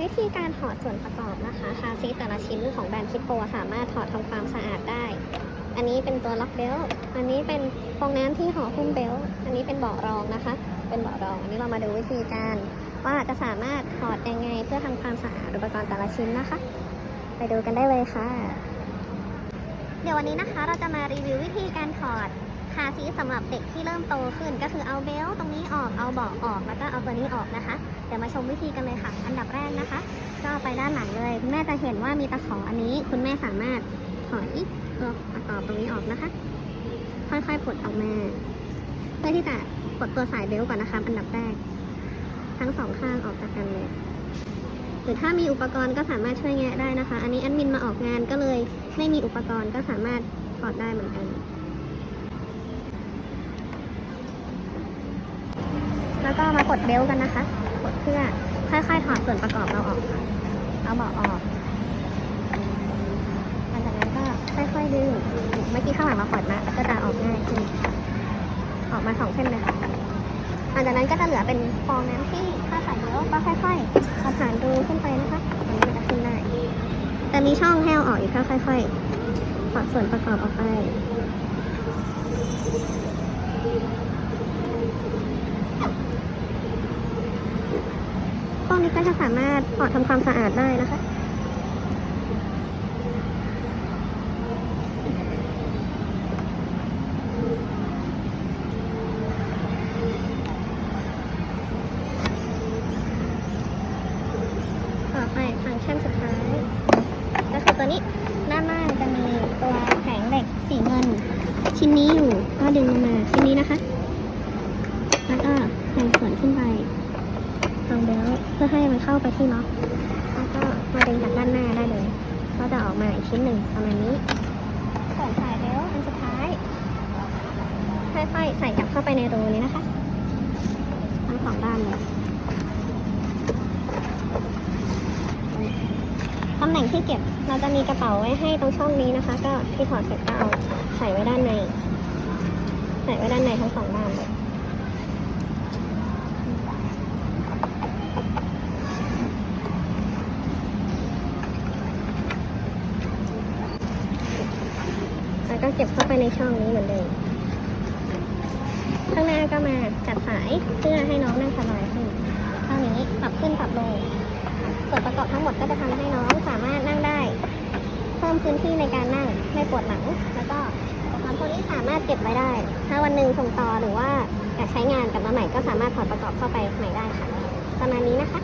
วิธีการถอดส่วนประกอบนะคะคาซีแต่ละชิ้นของแบรนด์คิปโปสามารถถอดทำความสะอาดได้ อันนี้เป็นตัวล็อกเบลต์อันนี้เป็นฟองน้ำที่ห่อหุ้มเบลต์อันนี้เป็นเบาะรองนะคะ เป็นเบาะรอง อันนี้เรามาดูวิธีการ ว่าจะสามารถถอดยังไงเพื่อทำความสะอาดอุปกรณ์แต่ละชิ้นนะคะ ไปดูกันได้เลยค่ะ เดี๋ยววันนี้นะคะเราจะมารีวิววิธีการ ซีทสำหรับเด็กที่เริ่มโตขึ้น ก็คือเอาเบลต์ตรงนี้ออกเอาเบาะออกแล้วก็เอาตัวนี้ออกนะคะเดี๋ยวมาชมวิธีกันเลยค่ะ อันดับแรกนะคะ ก็ไปด้านหลังเลยคุณแม่จะเห็นว่ามีตะขออันนี้ คุณแม่สามารถถอยตัวประกอบตรงนี้ออกนะคะ ค่อยๆปลดออกมาเพื่อที่จะปลดตัวสายเบลต์ก่อนนะคะ อันดับแรก ทั้งสองข้างออกจากกันเลยหรือถ้ามีอุปกรณ์ก็สามารถช่วยแงะได้นะคะ อันนี้แอดมินมาออกงานก็เลย ไม่มีอุปกรณ์ก็สามารถถอดได้เหมือนกัน แล้วก็มากดเบลต์กันนะคะ กดเพื่อค่อยๆถอดส่วนประกอบเราออกค่ะเอาเบาะออกหลังจากนั้นก็ค่อยๆดึง เมื่อกี้ข้างหลังเราปล่อยมาก็จะออกง่ายขึ้นออกมาสองเส้นเลยค่ะหลังจากนั้นก็จะเหลือเป็นฟองน้ำที่ถ้าใส่เยอะก็ค่อยๆเอาผ่านรูขึ้นไปนะคะอันนี้มันจะขึ้นได้แต่มีช่องให้เอาออกอีกค่อยๆถอดส่วนประกอบออกไป พว ก็จะสามารถถอดทำความสะอาดได้นะคะ ต่อไปฟังก์ชันสุดท้าย ก็คือตัวนี้ด้านหน้าจะมีตัวแผงเหล็กสีเงิน ชิ้นนี้อยู่ก็ดึงลงมาชิ้นนี้นะคะ แล้วก็แทงส่วนขึ้นไป ตรงเบลต์เพื่อให้มันเข้าไปที่น็อตแล้วก็มาดึงจากด้านหน้าได้เลย ก็จะออกมาอีกชิ้นหนึ่งประมาณนี้ส่วนสายเบลต์อันสุดท้ายค่อยๆใส่กลับเข้าไปในรูนี้นะคะทั้งสองด้านเลยตำแหน่งที่เก็บเราจะมีกระเป๋าไว้ให้ตรงช่องนี้นะคะ ก็ที่ถอดเสร็จก็เอาใส่ไว้ด้านใน ใส่ไว้ด้านในทั้งสองด้านเลย แล้ว ก็เก็บเข้าไปในช่องนี้เหมือนเดิม ข้างหน้าก็มาจัดสายเพื่อให้น้องนั่งสบายขึ้นเท่านี้ปรับขึ้นปรับลง ส่วนประกอบทั้งหมดก็จะทำให้น้องสามารถนั่งได้ เพิ่มพื้นที่ในการนั่งไม่ปวดหลัง แล้วก็อุปกรณ์พวกนี้สามารถเก็บไว้ได้ ถ้าวันหนึ่งส่งต่อหรือว่าอยากใช้งานกลับมาใหม่ก็สามารถถอดประกอบเข้าไปใหม่ได้ค่ะ ประมาณนี้นะคะ